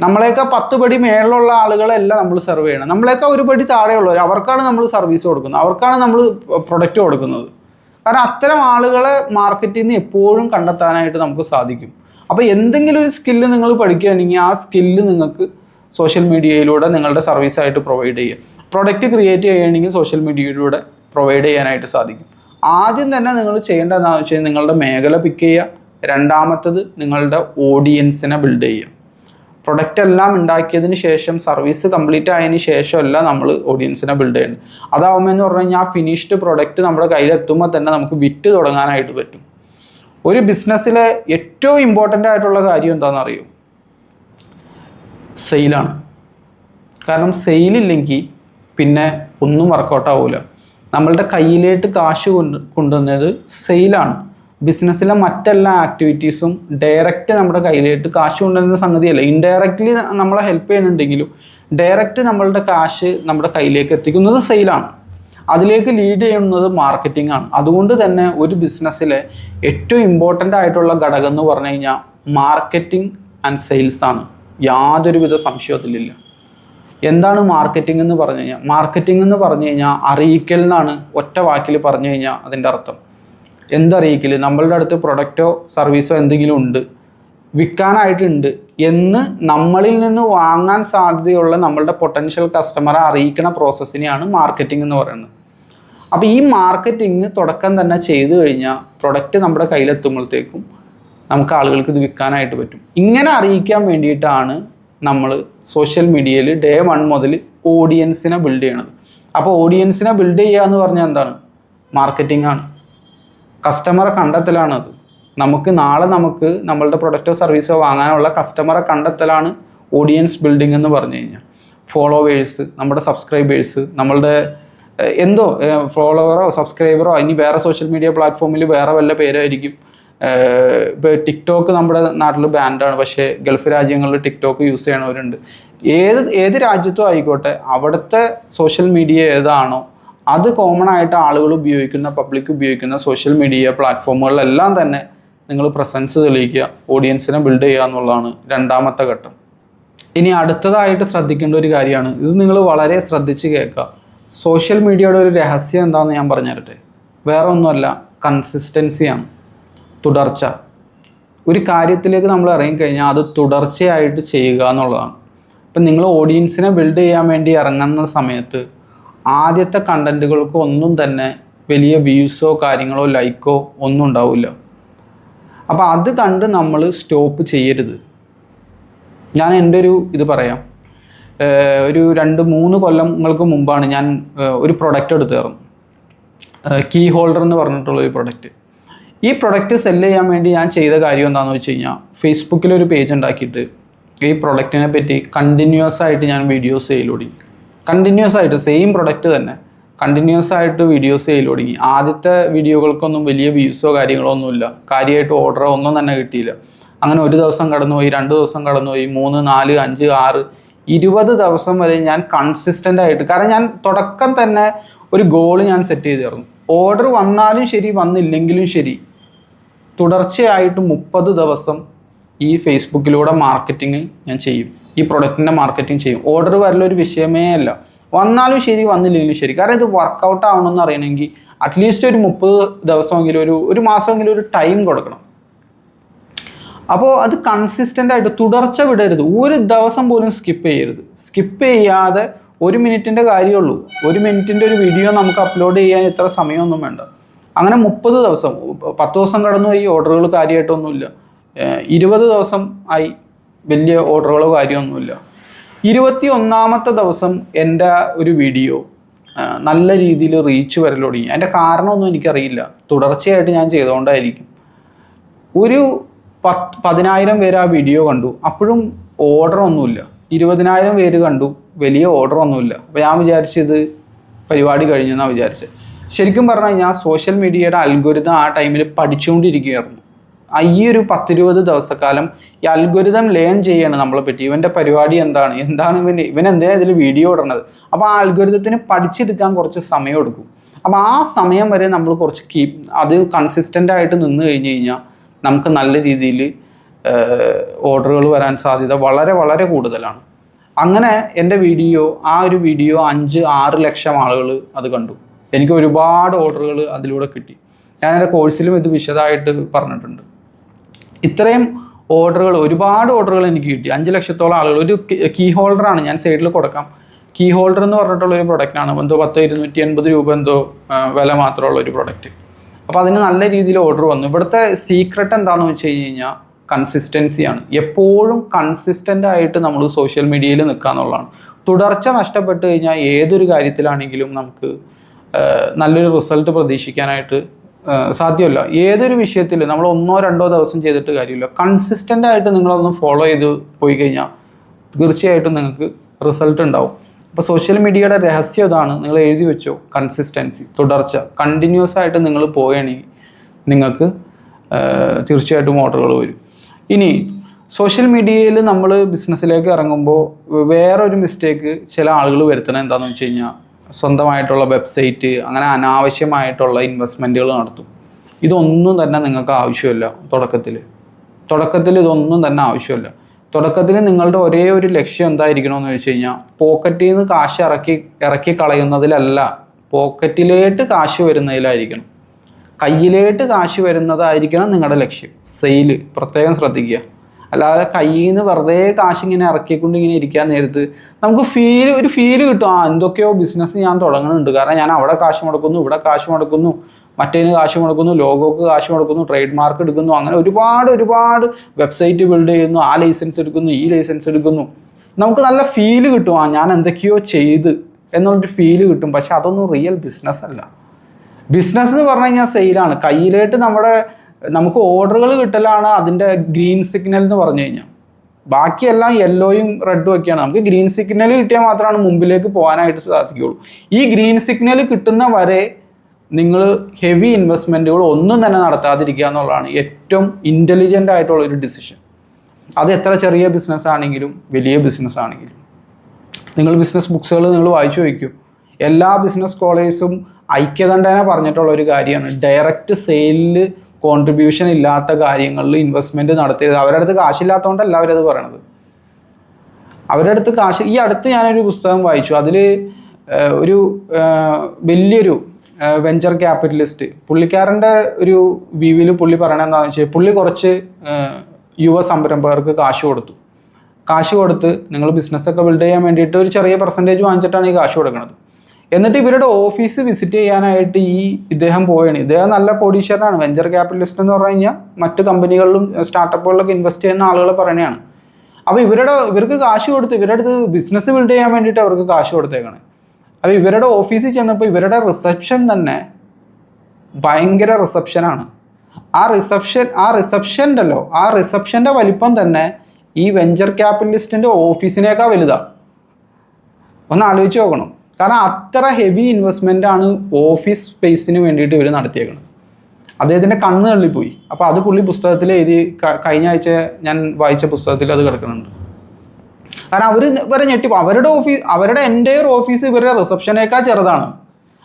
നമ്മളേക്കാൾ പത്ത് പടി മേളിലുള്ള ആളുകളെല്ലാം നമ്മൾ സെർവ് ചെയ്യണം. നമ്മളേക്കാൾ ഒരു പടി താഴെയുള്ളവർ അവർക്കാണ് നമ്മൾ സർവീസ് കൊടുക്കുന്നത്. അവർക്കാണ് നമ്മൾ പ്രൊഡക്റ്റ് കൊടുക്കുന്നത്. കാരണം അത്തരം ആളുകളെ മാർക്കറ്റിൽ നിന്ന് എപ്പോഴും കണ്ടെത്താനായിട്ട് നമുക്ക് സാധിക്കും. അപ്പോൾ എന്തെങ്കിലും ഒരു സ്കില്ല് നിങ്ങൾ പഠിക്കുകയാണെങ്കിൽ ആ സ്കില്ല് നിങ്ങൾക്ക് സോഷ്യൽ മീഡിയയിലൂടെ നിങ്ങളുടെ സർവീസായിട്ട് പ്രൊവൈഡ് ചെയ്യുക. പ്രൊഡക്റ്റ് ക്രിയേറ്റ് ചെയ്യുകയാണെങ്കിൽ സോഷ്യൽ മീഡിയയിലൂടെ പ്രൊവൈഡ് ചെയ്യാനായിട്ട് സാധിക്കും. ആദ്യം തന്നെ നിങ്ങൾ ചെയ്യേണ്ടതെന്ന് എന്താണെന്ന് വെച്ച് കഴിഞ്ഞാൽ നിങ്ങളുടെ മേഖല പിക്ക് ചെയ്യുക. രണ്ടാമത്തത് നിങ്ങളുടെ ഓഡിയൻസിനെ ബിൽഡ് ചെയ്യുക. പ്രൊഡക്റ്റ് എല്ലാം ഉണ്ടാക്കിയതിന് ശേഷം സർവീസ് കംപ്ലീറ്റ് ആയതിന് ശേഷമല്ല നമ്മൾ ഓഡിയൻസിനെ ബിൽഡ് ചെയ്യേണ്ടത് അതാവുമ്പോൾ എന്ന് പറഞ്ഞു കഴിഞ്ഞാൽ ആ ഫിനിഷ്ഡ് പ്രൊഡക്റ്റ് നമ്മുടെ കയ്യിലെത്തുമ്പോൾ തന്നെ നമുക്ക് വിറ്റ് തുടങ്ങാനായിട്ട് പറ്റും. ഒരു ബിസിനസ്സിലെ ഏറ്റവും ഇമ്പോർട്ടന്റ് ആയിട്ടുള്ള കാര്യം എന്താണെന്ന് അറിയൂ സെയിലാണ് കാരണം സെയിലില്ലെങ്കിൽ പിന്നെ ഒന്നും വർക്കൗട്ട് ആവില്ല നമ്മളുടെ കയ്യിലേട്ട് കാശ് കൊണ്ട് കൊണ്ടുവന്നത് സെയിലാണ് ബിസിനസ്സിലെ മറ്റെല്ലാ ആക്ടിവിറ്റീസും ഡയറക്റ്റ് നമ്മുടെ കയ്യിലേട്ട് കാശ് കൊണ്ടുവരുന്ന സംഗതിയല്ല. ഇൻഡയറക്റ്റ്ലി നമ്മളെ ഹെൽപ്പ് ചെയ്യുന്നുണ്ടെങ്കിലും ഡയറക്റ്റ് നമ്മളുടെ കാശ് നമ്മുടെ കയ്യിലേക്ക് എത്തിക്കുന്നത് സെയിലാണ് അതിലേക്ക് ലീഡ് ചെയ്യുന്നത് മാർക്കറ്റിംഗ് ആണ്. അതുകൊണ്ട് തന്നെ ഒരു ബിസിനസ്സിലെ ഏറ്റവും ഇമ്പോർട്ടന്റ് ആയിട്ടുള്ള ഘടകം എന്ന് പറഞ്ഞു കഴിഞ്ഞാൽ മാർക്കറ്റിംഗ് ആൻഡ് സെയിൽസ് ആണ്. യാതൊരുവിധ സംശയത്തിലില്ല. എന്താണ് മാർക്കറ്റിംഗ് എന്ന് പറഞ്ഞു കഴിഞ്ഞാൽ? മാർക്കറ്റിംഗ് എന്ന് പറഞ്ഞു കഴിഞ്ഞാൽ അറിയിക്കൽ എന്നാണ് ഒറ്റ വാക്കിൽ പറഞ്ഞു കഴിഞ്ഞാൽ അതിന്റെ അർത്ഥം. എന്തറിയിക്കൽ നമ്മളുടെ അടുത്ത് പ്രൊഡക്റ്റോ സർവീസോ എന്തെങ്കിലും ഉണ്ട് വിൽക്കാനായിട്ടുണ്ട് എന്ന് നമ്മളിൽ നിന്ന് വാങ്ങാൻ സാധ്യതയുള്ള നമ്മളുടെ പൊട്ടൻഷ്യൽ കസ്റ്റമറെ അറിയിക്കുന്ന പ്രോസസ്സിനെയാണ് മാർക്കറ്റിംഗ് എന്ന് പറയുന്നത്. അപ്പോൾ ഈ മാർക്കറ്റിംഗ് തുടക്കം തന്നെ ചെയ്തു കഴിഞ്ഞാൽ പ്രൊഡക്റ്റ് നമ്മുടെ കയ്യിലെത്തുമ്പോഴത്തേക്കും നമുക്ക് ആളുകൾക്ക് ഇത് വിൽക്കാനായിട്ട് പറ്റും. ഇങ്ങനെ അറിയിക്കാൻ വേണ്ടിയിട്ടാണ് നമ്മൾ സോഷ്യൽ മീഡിയയിൽ ഡേ വൺ മുതൽ ഓഡിയൻസിനെ ബിൽഡ് ചെയ്യണത്. അപ്പോൾ ഓഡിയൻസിനെ ബിൽഡ് ചെയ്യുക എന്ന് പറഞ്ഞാൽ എന്താണ്? മാർക്കറ്റിംഗ് ആണ്. കസ്റ്റമറെ കണ്ടെത്തലാണ് അത്. നമുക്ക് നാളെ നമുക്ക് നമ്മളുടെ പ്രൊഡക്റ്റോ സർവീസോ വാങ്ങാനുള്ള കസ്റ്റമറെ കണ്ടെത്തലാണ് ഓഡിയൻസ് ബിൽഡിംഗ് എന്ന് പറഞ്ഞു കഴിഞ്ഞാൽ. ഫോളോവേഴ്സ് നമ്മുടെ സബ്സ്ക്രൈബേഴ്സ് നമ്മളുടെ എന്തോ ഫോളോവറോ സബ്സ്ക്രൈബറോ ഇനി വേറെ സോഷ്യൽ മീഡിയ പ്ലാറ്റ്ഫോമിൽ വേറെ വല്ല പേരായിരിക്കും. ഇപ്പോൾ ടിക്ടോക്ക് നമ്മുടെ നാട്ടിൽ ബാൻഡാണ് പക്ഷേ ഗൾഫ് രാജ്യങ്ങളിൽ ടിക്ടോക്ക് യൂസ് ചെയ്യണവരുണ്ട്. ഏത് ഏത് രാജ്യത്തും ആയിക്കോട്ടെ അവിടുത്തെ സോഷ്യൽ മീഡിയ ഏതാണോ അത് കോമൺ ആയിട്ട് ആളുകൾ ഉപയോഗിക്കുന്ന പബ്ലിക് ഉപയോഗിക്കുന്ന സോഷ്യൽ മീഡിയ പ്ലാറ്റ്ഫോമുകളിലെല്ലാം തന്നെ നിങ്ങൾ പ്രസൻസ് തെളിയിക്കുക ഓഡിയൻസിനെ ബിൽഡ് ചെയ്യുക എന്നുള്ളതാണ് രണ്ടാമത്തെ ഘട്ടം. ഇനി അടുത്തതായിട്ട് ശ്രദ്ധിക്കേണ്ട ഒരു കാര്യമാണ്. ഇത് നിങ്ങൾ വളരെ ശ്രദ്ധിച്ച് കേൾക്കുക. സോഷ്യൽ മീഡിയയുടെ ഒരു രഹസ്യം എന്താണെന്ന് ഞാൻ പറഞ്ഞു തരട്ടെ വേറെ ഒന്നുമല്ല കൺസിസ്റ്റൻസിയാണ് തുടർച്ച. ഒരു കാര്യത്തിലേക്ക് നമ്മൾ ഇറങ്ങിക്കഴിഞ്ഞാൽ അത് തുടർച്ചയായിട്ട് ചെയ്യുക എന്നുള്ളതാണ്. ഇപ്പം നിങ്ങൾ ഓഡിയൻസിനെ ബിൽഡ് ചെയ്യാൻ വേണ്ടി ഇറങ്ങുന്ന സമയത്ത് ആദ്യത്തെ കണ്ടന്റുകൾക്ക് ഒന്നും തന്നെ വലിയ വ്യൂസോ കാര്യങ്ങളോ ലൈക്കോ ഒന്നും ഉണ്ടാവില്ല. അപ്പോൾ അത് കണ്ട് നമ്മൾ സ്റ്റോപ്പ് ചെയ്യരുത്. ഞാൻ എന്റെ ഒരു ഇത് പറയാം. ഒരു രണ്ട് മൂന്ന് കൊല്ലങ്ങൾക്ക് മുമ്പാണ് ഞാൻ ഒരു പ്രൊഡക്റ്റ് എടുത്തു തരുന്നു കീ ഹോൾഡർ എന്ന് പറഞ്ഞിട്ടുള്ള ഒരു പ്രൊഡക്റ്റ് ഈ പ്രൊഡക്റ്റ് സെല്ല് ചെയ്യാൻ വേണ്ടി ഞാൻ ചെയ്ത കാര്യം എന്താണെന്ന് വെച്ച് കഴിഞ്ഞാൽ ഫേസ്ബുക്കിലൊരു പേജ് ഉണ്ടാക്കിയിട്ട് ഈ പ്രൊഡക്റ്റിനെ പറ്റി കണ്ടിന്യൂസ് ആയിട്ട് ഞാൻ വീഡിയോസ് ചെയ്യൽ തുടങ്ങി. കണ്ടിന്യൂസ് ആയിട്ട് സെയിം പ്രൊഡക്റ്റ് തന്നെ. കണ്ടിന്യൂസ് ആയിട്ട് വീഡിയോസ് ചെയ്യൽ തുടങ്ങി. ആദ്യത്തെ വീഡിയോകൾക്കൊന്നും വലിയ വ്യൂസോ കാര്യങ്ങളോ ഒന്നുമില്ല. കാര്യമായിട്ട് ഓർഡറോ ഒന്നും തന്നെ കിട്ടിയില്ല. അങ്ങനെ ഒരു ദിവസം കടന്നുപോയി രണ്ട് ദിവസം കടന്നുപോയി മൂന്ന് നാല് അഞ്ച് ആറ് ഇരുപത് ദിവസം വരെ ഞാൻ കൺസിസ്റ്റന്റ് ആയിട്ട് കാരണം ഞാൻ തുടക്കം തന്നെ ഒരു ഗോൾ ഞാൻ സെറ്റ് ചെയ്തിരുന്നു ഓർഡർ വന്നാലും ശരി വന്നില്ലെങ്കിലും ശരി. തുടർച്ചയായിട്ട് മുപ്പത് ദിവസം ഈ ഫേസ്ബുക്കിലൂടെ മാർക്കറ്റിംഗ് ഞാൻ ചെയ്യും. ഈ പ്രൊഡക്റ്റിന്റെ മാർക്കറ്റിംഗ് ചെയ്യും. ഓർഡർ വരലൊരു വിഷയമേ അല്ല. വന്നാലും ശരി വന്നില്ലെങ്കിലും ശരി. കാരണം ഇത് വർക്കൗട്ട് ആവണമെന്ന് അറിയണമെങ്കിൽ അറ്റ്ലീസ്റ്റ് ഒരു മുപ്പത് ദിവസമെങ്കിലും ഒരു ഒരു മാസമെങ്കിലും ഒരു ടൈം കൊടുക്കണം. അപ്പോൾ അത് കൺസിസ്റ്റന്റ് ആയിട്ട് തുടർച്ച വിടരുത്. ഒരു ദിവസം പോലും സ്കിപ്പ് ചെയ്യരുത്. സ്കിപ്പ് ചെയ്യാതെ ഒരു മിനിറ്റിന്റെ കാര്യമുള്ളൂ. ഒരു മിനിറ്റിന്റെ ഒരു വീഡിയോ നമുക്ക് അപ്ലോഡ് ചെയ്യാൻ ഇത്ര സമയമൊന്നും വേണ്ട. അങ്ങനെ മുപ്പത് ദിവസം പത്ത് ദിവസം കടന്നു ഈ ഓർഡറുകൾ കാര്യമായിട്ടൊന്നുമില്ല. ഇരുപത് ദിവസം ആയി വലിയ ഓർഡറുകളോ കാര്യമൊന്നുമില്ല. ഇരുപത്തി ഒന്നാമത്തെ ദിവസം എന്റെ ഒരു വീഡിയോ നല്ല രീതിയിൽ റീച്ച് വരൽ തുടങ്ങി. അതിന്റെ കാരണമൊന്നും എനിക്കറിയില്ല. തുടർച്ചയായിട്ട് ഞാൻ ചെയ്തുകൊണ്ടായിരിക്കും. ഒരു പത്ത് പതിനായിരം പേര് ആ വീഡിയോ കണ്ടു. അപ്പോഴും ഓർഡർ ഒന്നുമില്ല. ഇരുപതിനായിരം പേര് കണ്ടു. വലിയ ഓർഡർ ഒന്നുമില്ല. അപ്പോൾ ഞാൻ വിചാരിച്ചത് പരിപാടി കഴിഞ്ഞെന്നാണ് വിചാരിച്ചത് ശരിക്കും പറഞ്ഞാൽ ഞാൻ സോഷ്യൽ മീഡിയയുടെ അൽഗോരിതം ആ ടൈമിൽ പഠിച്ചുകൊണ്ടിരിക്കുകയായിരുന്നു. ഈ ഒരു പത്തിരുപത് ദിവസക്കാലം ഈ അൽഗോരിതം ലേൺ ചെയ്യാണ് നമ്മളെ പറ്റി. ഇവന്റെ പരിപാടി എന്താണ്? എന്താണ് ഇവൻ ഇവൻ എന്തിനാ ഇതിൽ വീഡിയോ ഇടണത് അപ്പോൾ ആ അൽഗോരിതത്തിന് പഠിച്ചെടുക്കാൻ കുറച്ച് സമയം എടുക്കും. അപ്പോൾ ആ സമയം വരെ നമ്മൾ കുറച്ച് കീപ് അത് കൺസിസ്റ്റന്റ് ആയിട്ട് നിന്ന് കഴിഞ്ഞ് കഴിഞ്ഞാൽ നമുക്ക് നല്ല രീതിയിൽ ഓർഡറുകൾ വരാൻ സാധ്യത വളരെ വളരെ കൂടുതലാണ്. അങ്ങനെ എന്റെ വീഡിയോ ആ ഒരു വീഡിയോ അഞ്ച് ആറ് ലക്ഷം ആളുകൾ അത് കണ്ടു. എനിക്ക് ഒരുപാട് ഓർഡറുകൾ അതിലൂടെ കിട്ടി. ഞാൻ എന്റെ കോഴ്സിലും ഇത് വിശദമായിട്ട് പറഞ്ഞിട്ടുണ്ട്. ഇത്രയും ഓർഡറുകൾ ഒരുപാട് ഓർഡറുകൾ എനിക്ക് കിട്ടി. അഞ്ച് ലക്ഷത്തോളം ആളുകൾ ഒരു കീ ഹോൾഡറാണ് ഞാൻ സൈഡിൽ കൊടുക്കാം. കീ ഹോൾഡർ എന്ന് പറഞ്ഞിട്ടുള്ള ഒരു പ്രൊഡക്റ്റാണ് എന്തോ പത്ത് ഇരുന്നൂറ്റി എൺപത് രൂപ എന്തോ വില മാത്രമുള്ള ഒരു പ്രൊഡക്റ്റ് അപ്പോൾ അതിന് നല്ല രീതിയിൽ ഓർഡർ വന്നു. ഇവിടുത്തെ സീക്രട്ട് എന്താണെന്ന് വെച്ച് കഴിഞ്ഞ് കഴിഞ്ഞാൽ കൺസിസ്റ്റൻസിയാണ് എപ്പോഴും കൺസിസ്റ്റന്റ് ആയിട്ട് നമ്മൾ സോഷ്യൽ മീഡിയയിൽ നിൽക്കുക എന്നുള്ളതാണ്. തുടർച്ച നഷ്ടപ്പെട്ട് കഴിഞ്ഞാൽ ഏതൊരു കാര്യത്തിലാണെങ്കിലും നമുക്ക് നല്ലൊരു റിസൾട്ട് പ്രതീക്ഷിക്കാനായിട്ട് സാധ്യമല്ല. ഏതൊരു വിഷയത്തിൽ നമ്മൾ ഒന്നോ രണ്ടോ ദിവസം ചെയ്തിട്ട് കാര്യമില്ല. കൺസിസ്റ്റന്റ് ആയിട്ട് നിങ്ങളൊന്ന് ഫോളോ ചെയ്ത് പോയി കഴിഞ്ഞാൽ തീർച്ചയായിട്ടും നിങ്ങൾക്ക് റിസൾട്ട് ഉണ്ടാവും. അപ്പോൾ സോഷ്യൽ മീഡിയയുടെ രഹസ്യം ഇതാണ്. നിങ്ങൾ എഴുതി വെച്ചോ കൺസിസ്റ്റൻസി തുടർച്ച. കണ്ടിന്യൂസ് ആയിട്ട് നിങ്ങൾ പോവുകയാണെങ്കിൽ നിങ്ങൾക്ക് തീർച്ചയായിട്ടും ഓർഡറുകൾ വരും. ഇനി സോഷ്യൽ മീഡിയയിൽ നമ്മൾ ബിസിനസ്സിലേക്ക് ഇറങ്ങുമ്പോൾ വേറൊരു മിസ്റ്റേക്ക് ചില ആളുകൾ വരുത്തണത് എന്താണെന്ന് വെച്ച് കഴിഞ്ഞാൽ സ്വന്തമായിട്ടുള്ള വെബ്സൈറ്റ് അങ്ങനെ അനാവശ്യമായിട്ടുള്ള ഇൻവെസ്റ്റ്മെന്റുകൾ നടത്തും. ഇതൊന്നും തന്നെ നിങ്ങൾക്ക് ആവശ്യമില്ല തുടക്കത്തിൽ. തുടക്കത്തിൽ ഇതൊന്നും തന്നെ ആവശ്യമില്ല. തുടക്കത്തിൽ നിങ്ങളുടെ ഒരേ ഒരു ലക്ഷ്യം എന്തായിരിക്കണമെന്ന് വെച്ച് കഴിഞ്ഞാൽ പോക്കറ്റിൽ നിന്ന് കാശ് ഇറക്കി ഇറക്കി കളയുന്നതിലല്ല. പോക്കറ്റിലേട്ട് കാശ് വരുന്നതിലായിരിക്കണം. കയ്യിലേട്ട് കാശ് വരുന്നതായിരിക്കണം നിങ്ങളുടെ ലക്ഷ്യം. സെയിൽ പ്രത്യേകം ശ്രദ്ധിക്കുക. അല്ലാതെ കയ്യിൽ നിന്ന് വെറുതെ കാശ് ഇങ്ങനെ ഇറക്കിക്കൊണ്ട് ഇങ്ങനെ ഇരിക്കാൻ നേരത്ത് നമുക്ക് ഫീൽ ഒരു ഫീൽ കിട്ടും. ആ എന്തൊക്കെയോ ബിസിനസ് ഞാൻ തുടങ്ങുന്നുണ്ട്. കാരണം ഞാൻ അവിടെ കാശ് മുടക്കുന്നു ഇവിടെ കാശ് മുടക്കുന്നു. മറ്റേന് കാശ് മുടക്കുന്നു ലോഗോക്ക് കാശ് മുടക്കുന്നു ട്രേഡ് മാർക്ക് എടുക്കുന്നു അങ്ങനെ ഒരുപാട് ഒരുപാട് വെബ്സൈറ്റ് ബിൽഡ് ചെയ്യുന്നു ആ ലൈസൻസ് എടുക്കുന്നു ഈ ലൈസൻസ് എടുക്കുന്നു. നമുക്ക് നല്ല ഫീൽ കിട്ടും ആ ഞാൻ എന്തൊക്കെയോ ചെയ്ത് എന്നുള്ളൊരു ഫീൽ കിട്ടും പക്ഷെ അതൊന്നും റിയൽ ബിസിനസ് അല്ല. ബിസിനസ് എന്ന് പറഞ്ഞു കഴിഞ്ഞാൽ സെയിലാണ് കയ്യിലേട്ട് നമ്മുടെ നമുക്ക് ഓർഡറുകൾ കിട്ടലാണ് അതിന്റെ ഗ്രീൻ സിഗ്നൽ എന്ന് പറഞ്ഞു കഴിഞ്ഞാൽ. ബാക്കിയെല്ലാം യെല്ലോയും റെഡും ഒക്കെയാണ്. നമുക്ക് ഗ്രീൻ സിഗ്നൽ കിട്ടിയാൽ മാത്രമാണ് മുമ്പിലേക്ക് പോകാനായിട്ട് സാധിക്കുകയുള്ളൂ. ഈ ഗ്രീൻ സിഗ്നൽ കിട്ടുന്ന വരെ നിങ്ങൾ ഹെവി ഇൻവെസ്റ്റ്മെന്റുകൾ ഒന്നും തന്നെ നടത്താതിരിക്കുക എന്നുള്ളതാണ് ഏറ്റവും ഇന്റലിജന്റ് ആയിട്ടുള്ള ഒരു ഡിസിഷൻ അത് എത്ര ചെറിയ ബിസിനസ് ആണെങ്കിലും വലിയ ബിസിനസ് ആണെങ്കിലും. നിങ്ങൾ ബിസിനസ് ബുക്സുകൾ നിങ്ങൾ വായിച്ചു വയ്ക്കൂ. എല്ലാ ബിസിനസ് കോളേജും ഐക്യകണ്ഠേന പറഞ്ഞിട്ടുള്ള ഒരു കാര്യമാണ്. ഡയറക്റ്റ് സെയിലിൽ കോൺട്രിബ്യൂഷൻ ഇല്ലാത്ത കാര്യങ്ങളിൽ ഇൻവെസ്റ്റ്മെന്റ് നടത്തിയത് അവരുടെ അടുത്ത് കാശില്ലാത്തതുകൊണ്ടല്ല അവരത് പറയണത്. അവരുടെ അടുത്ത് കാശ് ഈ അടുത്ത് ഞാനൊരു പുസ്തകം വായിച്ചു. അതിൽ ഒരു വലിയൊരു വെഞ്ചർ ക്യാപിറ്റലിസ്റ്റ് പുള്ളിക്കാരന്റെ ഒരു വ്യൂവിൽ പുള്ളി പറയണത് വെച്ചാൽ പുള്ളി കുറച്ച് യുവ സംരംഭകർക്ക് കാശ് കൊടുത്തു. കാശ് കൊടുത്ത് നിങ്ങൾ ബിസിനസ്സൊക്കെ ബിൽഡ് ചെയ്യാൻ വേണ്ടിയിട്ട് ഒരു ചെറിയ പെർസെന്റേജ് വാങ്ങിച്ചിട്ടാണ് ഈ കാശ് കൊടുക്കുന്നത് എന്നിട്ട് ഇവരുടെ ഓഫീസ് വിസിറ്റ് ചെയ്യാനായിട്ട് ഈ ഇദ്ദേഹം പോയാണ് ഇദ്ദേഹം നല്ല കോടീശ്വരനാണ്. വെഞ്ചർ ക്യാപിറ്റലിസ്റ്റ് എന്ന് പറഞ്ഞു കഴിഞ്ഞാൽ മറ്റ് കമ്പനികളിലും സ്റ്റാർട്ടപ്പുകളിലൊക്കെ ഇൻവെസ്റ്റ് ചെയ്യുന്ന ആളുകൾ പറയണതാണ്. അപ്പോൾ ഇവരുടെ ഇവർക്ക് കാശ് കൊടുത്ത് ഇവരുടെ അടുത്ത് ബിസിനസ് ബിൽഡ് ചെയ്യാൻ വേണ്ടിയിട്ട് അവർക്ക് കാശ് കൊടുത്തേക്കാണ്. അപ്പോൾ ഇവരുടെ ഓഫീസിൽ ചെന്നപ്പോൾ ഇവരുടെ റിസപ്ഷൻ തന്നെ ഭയങ്കര റിസപ്ഷനാണ് ആ റിസപ്ഷൻ ആ റിസപ്ഷൻ ആ റിസപ്ഷന്റെ വലിപ്പം തന്നെ ഈ വെഞ്ചർ ക്യാപിറ്റലിസ്റ്റിന്റെ ഓഫീസിനേക്കാൾ വലുതാണ് ഒന്ന് ആലോചിച്ച് നോക്കണം. കാരണം അത്ര ഹെവി ഇൻവെസ്റ്റ്മെന്റ് ആണ് ഓഫീസ് സ്പേസിന് വേണ്ടിയിട്ട് ഇവർ നടത്തിയേക്കുന്നത് അദ്ദേഹത്തിന്റെ കണ്ണ് തള്ളിപ്പോയി. അപ്പോൾ അത് പുള്ളി പുസ്തകത്തിൽ എഴുതി കഴിഞ്ഞ ആഴ്ച ഞാൻ വായിച്ച പുസ്തകത്തിൽ അത് കിടക്കുന്നുണ്ട്. കാരണം അവർ വരെ ഞെട്ടിപ്പോ. അവരുടെ ഓഫീസ് അവരുടെ എന്റയർ ഓഫീസ് ഇവരുടെ റിസപ്ഷനേക്കാൾ ചെറുതാണ്.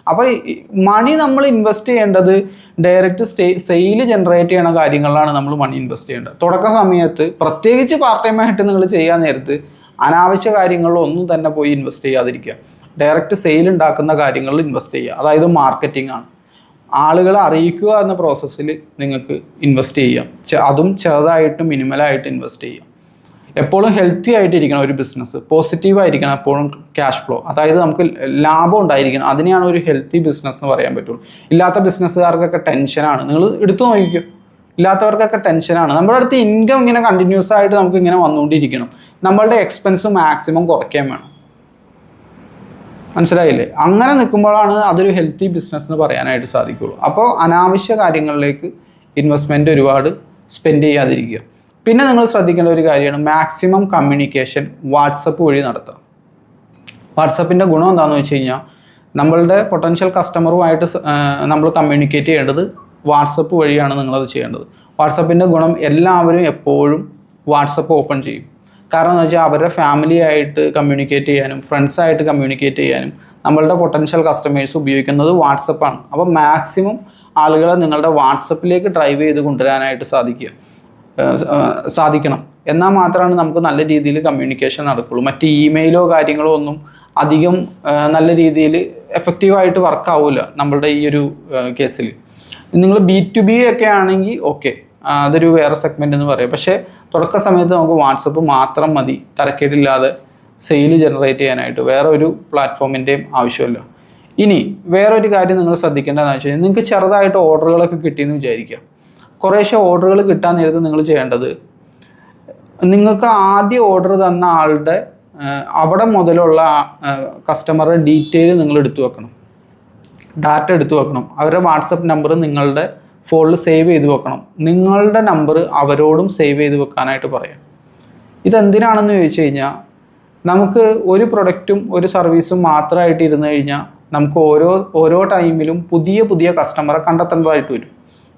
അപ്പോൾ മണി നമ്മൾ ഇൻവെസ്റ്റ് ചെയ്യേണ്ടത് ഡയറക്റ്റ് സ്റ്റേ സെയിൽ ജനറേറ്റ് ചെയ്യണ കാര്യങ്ങളിലാണ് നമ്മൾ മണി ഇൻവെസ്റ്റ് ചെയ്യേണ്ടത്. തുടക്ക സമയത്ത് പ്രത്യേകിച്ച് പാർട്ട് ടൈം ആയിട്ട് നിങ്ങൾ ചെയ്യാൻ നേരത്ത് അനാവശ്യ കാര്യങ്ങളിലൊന്നും തന്നെ പോയി ഇൻവെസ്റ്റ് ചെയ്യാതിരിക്കുക. ഡയറക്റ്റ് സെയിൽ ഉണ്ടാക്കുന്ന കാര്യങ്ങളിൽ ഇൻവെസ്റ്റ് ചെയ്യുക. അതായത് മാർക്കറ്റിംഗ് ആണ്. ആളുകളെ അറിയിക്കുക എന്ന പ്രോസസ്സിൽ നിങ്ങൾക്ക് ഇൻവെസ്റ്റ് ചെയ്യാം. അതും ചെറുതായിട്ട് മിനിമലായിട്ട് ഇൻവെസ്റ്റ് ചെയ്യാം. എപ്പോഴും ഹെൽത്തി ആയിട്ടിരിക്കണം ഒരു ബിസിനസ് പോസിറ്റീവ് ആയിരിക്കണം എപ്പോഴും ക്യാഷ് ഫ്ലോ അതായത് നമുക്ക് ലാഭം ഉണ്ടായിരിക്കണം. അതിനെയാണ് ഒരു ഹെൽത്തി ബിസിനസ് എന്ന് പറയാൻ പറ്റുള്ളൂ. ഇല്ലാത്ത ബിസിനസ്സുകാർക്കൊക്കെ ടെൻഷനാണ് നിങ്ങൾ എടുത്തു നോക്കിക്കോ. ഇല്ലാത്തവർക്കൊക്കെ ടെൻഷനാണ് നമ്മുടെ അടുത്ത് ഇൻകം ഇങ്ങനെ കണ്ടിന്യൂസ് ആയിട്ട് നമുക്ക് ഇങ്ങനെ വന്നുകൊണ്ടിരിക്കണം. നമ്മളുടെ എക്സ്പെൻസ് മാക്സിമം കുറയ്ക്കാൻ വേണം. മനസ്സിലായില്ലേ? അങ്ങനെ നിൽക്കുമ്പോഴാണ് അതൊരു ഹെൽത്തി ബിസിനസ് എന്ന് പറയാനായിട്ട് സാധിക്കുള്ളൂ അപ്പോൾ അനാവശ്യ കാര്യങ്ങളിലേക്ക് ഇൻവെസ്റ്റ്മെന്റ് ഒരുപാട് സ്പെൻഡ് ചെയ്യാതിരിക്കുക. പിന്നെ നിങ്ങൾ ശ്രദ്ധിക്കേണ്ട ഒരു കാര്യമാണ് മാക്സിമം കമ്മ്യൂണിക്കേഷൻ വാട്സപ്പ് വഴി നടത്തുക. വാട്സപ്പിന്റെ ഗുണം എന്താണെന്ന് വെച്ച് കഴിഞ്ഞാൽ നമ്മളുടെ പൊട്ടൻഷ്യൽ കസ്റ്റമറുമായിട്ട് നമ്മൾ കമ്മ്യൂണിക്കേറ്റ് ചെയ്യേണ്ടത് വാട്സപ്പ് വഴിയാണ് നിങ്ങളത് ചെയ്യേണ്ടത്. വാട്സപ്പിന്റെ ഗുണം എല്ലാവരും എപ്പോഴും വാട്സപ്പ് ഓപ്പൺ ചെയ്യും. കാരണം എന്ന് വെച്ചാൽ അവരുടെ ഫാമിലി ആയിട്ട് കമ്മ്യൂണിക്കേറ്റ് ചെയ്യാനും ഫ്രണ്ട്സായിട്ട് കമ്മ്യൂണിക്കേറ്റ് ചെയ്യാനും നമ്മളുടെ പൊട്ടൻഷ്യൽ കസ്റ്റമേഴ്സ് ഉപയോഗിക്കുന്നത് വാട്സപ്പാണ്. അപ്പോൾ മാക്സിമം ആളുകളെ നിങ്ങളുടെ വാട്സപ്പിലേക്ക് ഡ്രൈവ് ചെയ്ത് കൊണ്ടുവരാനായിട്ട് സാധിക്കുക. സാധിക്കണം. എന്നാൽ മാത്രമാണ് നമുക്ക് നല്ല രീതിയിൽ കമ്മ്യൂണിക്കേഷൻ നടക്കുള്ളൂ. മറ്റ് ഇമെയിലോ കാര്യങ്ങളോ ഒന്നും അധികം നല്ല രീതിയിൽ എഫക്റ്റീവായിട്ട് വർക്കാവില്ല നമ്മളുടെ ഈ ഒരു കേസിൽ നിങ്ങൾ ബി ടു ബി ഒക്കെ ആണെങ്കിൽ ഓക്കെ അതൊരു വേറെ സെഗ്മെന്റ് എന്ന് പറയാം. പക്ഷേ തുടക്ക സമയത്ത് നമുക്ക് വാട്സപ്പ് മാത്രം മതി. തരക്കേടില്ലാതെ സെയിൽ ജനറേറ്റ് ചെയ്യാനായിട്ട്. വേറെ ഒരു പ്ലാറ്റ്ഫോമിന്റെയും ആവശ്യമില്ല. ഇനി വേറൊരു കാര്യം നിങ്ങൾ ശ്രദ്ധിക്കേണ്ടതെന്ന് വെച്ച് കഴിഞ്ഞാൽ നിങ്ങൾക്ക് ചെറുതായിട്ട് ഓർഡറുകളൊക്കെ കിട്ടിയെന്ന് വിചാരിക്കുക. കുറേശ്ശെ ഓർഡറുകൾ കിട്ടാൻ നേരത്ത് നിങ്ങൾ ചെയ്യേണ്ടത് നിങ്ങൾക്ക് ആദ്യ ഓർഡർ തന്ന ആളുടെ അവിടെ മുതലുള്ള കസ്റ്റമറുടെ ഡീറ്റെയിൽ നിങ്ങൾ എടുത്തു വെക്കണം. ഡാറ്റ എടുത്തു വെക്കണം. അവരുടെ വാട്സപ്പ് നമ്പർ നിങ്ങളുടെ ഫോണിൽ സേവ് ചെയ്ത് വെക്കണം. നിങ്ങളുടെ നമ്പർ അവരോടും സേവ് ചെയ്ത് വെക്കാനായിട്ട് പറയാം. ഇതെന്തിനാണെന്ന് ചോദിച്ചു കഴിഞ്ഞാൽ നമുക്ക് ഒരു പ്രൊഡക്റ്റും ഒരു സർവീസും മാത്രമായിട്ട് ഇരുന്ന് കഴിഞ്ഞാൽ നമുക്ക് ഓരോ ഓരോ ടൈമിലും പുതിയ പുതിയ കസ്റ്റമറെ കണ്ടെത്തേണ്ടതായിട്ട് വരും.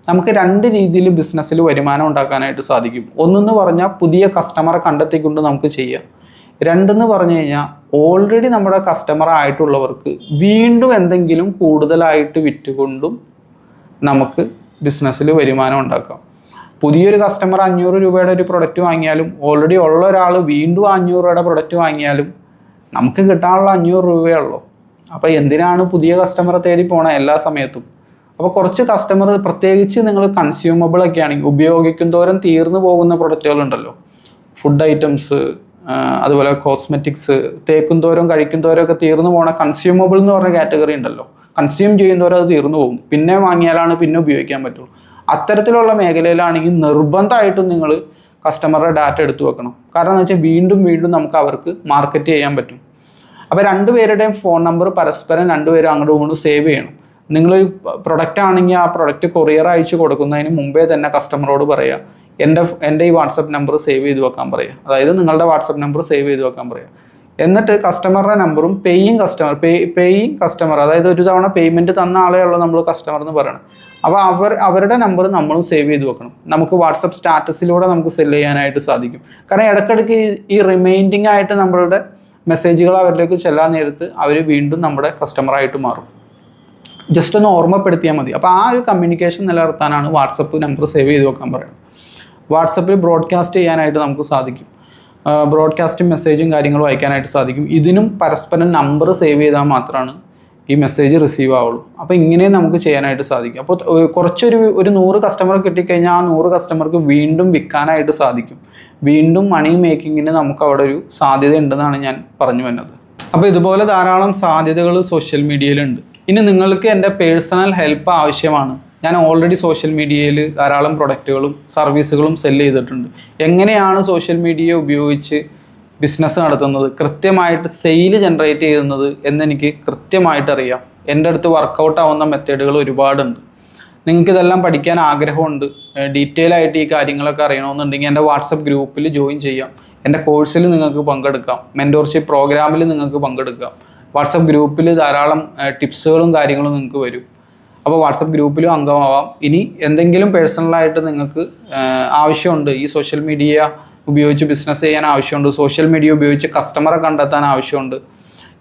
നമുക്ക് രണ്ട് രീതിയിൽ ബിസിനസ്സിൽ വരുമാനം ഉണ്ടാക്കാനായിട്ട് സാധിക്കും. ഒന്നെന്ന് പറഞ്ഞാൽ പുതിയ കസ്റ്റമറെ കണ്ടെത്തിക്കൊണ്ട് നമുക്ക് ചെയ്യാം. രണ്ടെന്ന് പറഞ്ഞു കഴിഞ്ഞാൽ ഓൾറെഡി നമ്മുടെ കസ്റ്റമർ ആയിട്ടുള്ളവർക്ക് വീണ്ടും എന്തെങ്കിലും കൂടുതലായിട്ട് വിറ്റുകൊണ്ടും നമുക്ക് ബിസിനസ്സിൽ വരുമാനം ഉണ്ടാക്കാം. പുതിയൊരു കസ്റ്റമർ അഞ്ഞൂറ് രൂപയുടെ ഒരു പ്രൊഡക്റ്റ് വാങ്ങിയാലും ഓൾറെഡി ഉള്ള ഒരാൾ വീണ്ടും അഞ്ഞൂറ് രൂപയുടെ പ്രൊഡക്റ്റ് വാങ്ങിയാലും നമുക്ക് കിട്ടാനുള്ള അഞ്ഞൂറ് രൂപയുള്ളൂ അപ്പോൾ എന്തിനാണ് പുതിയ കസ്റ്റമറെ തേടി പോണ? എല്ലാ സമയത്തും. അപ്പോൾ കുറച്ച് കസ്റ്റമർ പ്രത്യേകിച്ച് നിങ്ങൾ കൺസ്യൂമബിൾ ഒക്കെ ആണെങ്കിൽ ഉപയോഗിക്കും തോറും തീർന്നു പോകുന്ന പ്രൊഡക്റ്റുകളുണ്ടല്ലോ ഫുഡ് ഐറ്റംസ് അതുപോലെ കോസ്മെറ്റിക്സ് തേക്കും തോറും കഴിക്കും ഒക്കെ തീർന്നു പോണ കൺസ്യൂമബിൾ എന്ന് പറഞ്ഞ കാറ്റഗറി ഉണ്ടല്ലോ. കൺസ്യൂം ചെയ്യുന്നവരും അത് തീർന്നു പോകും. പിന്നെ വാങ്ങിയാലാണ് പിന്നെ ഉപയോഗിക്കാൻ പറ്റുള്ളൂ. അത്തരത്തിലുള്ള മേഖലയിലാണെങ്കിൽ നിർബന്ധമായിട്ടും നിങ്ങൾ കസ്റ്റമറുടെ ഡാറ്റ എടുത്തു വെക്കണം. കാരണം എന്ന് വെച്ചാൽ വീണ്ടും വീണ്ടും നമുക്ക് അവർക്ക് മാർക്കറ്റ് ചെയ്യാൻ പറ്റും. അപ്പോൾ രണ്ടുപേരുടെയും ഫോൺ നമ്പർ പരസ്പരം രണ്ടുപേരും അങ്ങോട്ടും ഇങ്ങോട്ടും സേവ് ചെയ്യണം. നിങ്ങളൊരു പ്രൊഡക്റ്റ് ആണെങ്കിൽ ആ പ്രൊഡക്റ്റ് കൊറിയർ അയച്ചു കൊടുക്കുന്നതിന് മുമ്പേ തന്നെ കസ്റ്റമറോട് പറയുക എന്റെ എന്റെ ഈ വാട്സപ്പ് നമ്പർ സേവ് ചെയ്ത് വെക്കാൻ പറയുക അതായത് നിങ്ങളുടെ വാട്സപ്പ് നമ്പർ സേവ് ചെയ്ത് വെക്കാൻ പറയുക എന്നിട്ട് കസ്റ്റമറുടെ നമ്പറും paying customer pay paying customer അതായത് ഒരു തവണ പേയ്മെന്റ് തന്ന ആളെ ഉള്ളൂ നമ്മൾ കസ്റ്റമർ എന്ന് പറയണം. അപ്പോൾ അവർ അവരുടെ നമ്പർ നമ്മളും സേവ് ചെയ്ത് വെക്കണം. നമുക്ക് വാട്സപ്പ് സ്റ്റാറ്റസിലൂടെ നമുക്ക് സെൽ ചെയ്യാനായിട്ട് സാധിക്കും. കാരണം ഇടയ്ക്കിടയ്ക്ക് ഈ റിമൈൻഡിങ് ആയിട്ട് നമ്മളുടെ മെസ്സേജുകൾ അവരിലേക്ക് ചെല്ലാൻ നേരത്ത് അവർ വീണ്ടും നമ്മുടെ കസ്റ്റമറായിട്ട് മാറും. ജസ്റ്റ് ഒന്ന് ഓർമ്മപ്പെടുത്തിയാൽ മതി. അപ്പോൾ ആ ഒരു കമ്മ്യൂണിക്കേഷൻ നിലനിർത്താനാണ് വാട്സപ്പ് നമ്പർ സേവ് ചെയ്ത് വെക്കാൻ പറയുന്നത്. വാട്സപ്പിൽ ബ്രോഡ്കാസ്റ്റ് ചെയ്യാനായിട്ട് നമുക്ക് സാധിക്കും. ബ്രോഡ്കാസ്റ്റും മെസ്സേജും കാര്യങ്ങളും അയക്കാനായിട്ട് സാധിക്കും. ഇതിനും പരസ്പരം നമ്പർ സേവ് ചെയ്താൽ മാത്രമാണ് ഈ മെസ്സേജ് റിസീവ് ആവുള്ളൂ. അപ്പോൾ ഇങ്ങനെ നമുക്ക് ചെയ്യാനായിട്ട് സാധിക്കും. അപ്പോൾ കുറച്ചൊരു ഒരു നൂറ് കസ്റ്റമർ കിട്ടിക്കഴിഞ്ഞാൽ ആ നൂറ് കസ്റ്റമർക്ക് വീണ്ടും വിൽക്കാനായിട്ട് സാധിക്കും. വീണ്ടും മണി മേക്കിങ്ങിന് നമുക്ക് അവിടെ ഒരു സാധ്യത ഉണ്ടെന്നാണ് ഞാൻ പറഞ്ഞു വന്നത്. അപ്പോൾ ഇതുപോലെ ധാരാളം സാധ്യതകൾ സോഷ്യൽ മീഡിയയിലുണ്ട് ഇനി നിങ്ങൾക്ക് എന്റെ പേഴ്സണൽ ഹെൽപ്പ് ആവശ്യമാണ്. ഞാൻ ഓൾറെഡി സോഷ്യൽ മീഡിയയിൽ ധാരാളം പ്രൊഡക്റ്റുകളും സർവീസുകളും സെല്ല് ചെയ്തിട്ടുണ്ട്. എങ്ങനെയാണ് സോഷ്യൽ മീഡിയ ഉപയോഗിച്ച് ബിസിനസ് നടത്തുന്നത്? കൃത്യമായിട്ട് സെയിൽ ജനറേറ്റ് ചെയ്യുന്നത് എന്നെനിക്ക് കൃത്യമായിട്ട് അറിയാം എന്റെ അടുത്ത് വർക്കൗട്ട് ആവുന്ന മെത്തേഡുകൾ ഒരുപാടുണ്ട്. നിങ്ങൾക്ക് ഇതെല്ലാം പഠിക്കാൻ ആഗ്രഹമുണ്ട്. ഡീറ്റെയിൽ ആയിട്ട് ഈ കാര്യങ്ങളൊക്കെ അറിയണമെന്നുണ്ടെങ്കിൽ എന്റെ വാട്സപ്പ് ഗ്രൂപ്പിൽ ജോയിൻ ചെയ്യാം. എന്റെ കോഴ്സിൽ നിങ്ങൾക്ക് പങ്കെടുക്കാം. മെന്റോർഷിപ്പ് പ്രോഗ്രാമിൽ നിങ്ങൾക്ക് പങ്കെടുക്കാം. വാട്സപ്പ് ഗ്രൂപ്പിൽ ധാരാളം ടിപ്സുകളും കാര്യങ്ങളും നിങ്ങൾക്ക് വരും. അപ്പോൾ വാട്സപ്പ് ഗ്രൂപ്പിലും അംഗമാവാം. ഇനി എന്തെങ്കിലും പേഴ്സണലായിട്ട് നിങ്ങൾക്ക് ആവശ്യമുണ്ട് ഈ സോഷ്യൽ മീഡിയ ഉപയോഗിച്ച് ബിസിനസ് ചെയ്യാൻ ആവശ്യമുണ്ട് സോഷ്യൽ മീഡിയ ഉപയോഗിച്ച് കസ്റ്റമറെ കണ്ടെത്താൻ ആവശ്യമുണ്ട്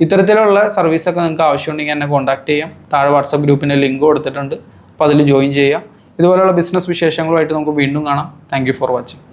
ഇത്തരത്തിലുള്ള സർവീസൊക്കെ നിങ്ങൾക്ക് ആവശ്യമുണ്ടെങ്കിൽ എന്നെ കോൺടാക്ട് ചെയ്യാം. താഴെ വാട്സപ്പ് ഗ്രൂപ്പിന്റെ ലിങ്ക് കൊടുത്തിട്ടുണ്ട്. അപ്പോൾ അതിൽ ജോയിൻ ചെയ്യാം. ഇതുപോലെയുള്ള ബിസിനസ് വിശേഷങ്ങളുമായിട്ട് നമുക്ക് വീണ്ടും കാണാം. Thank for watching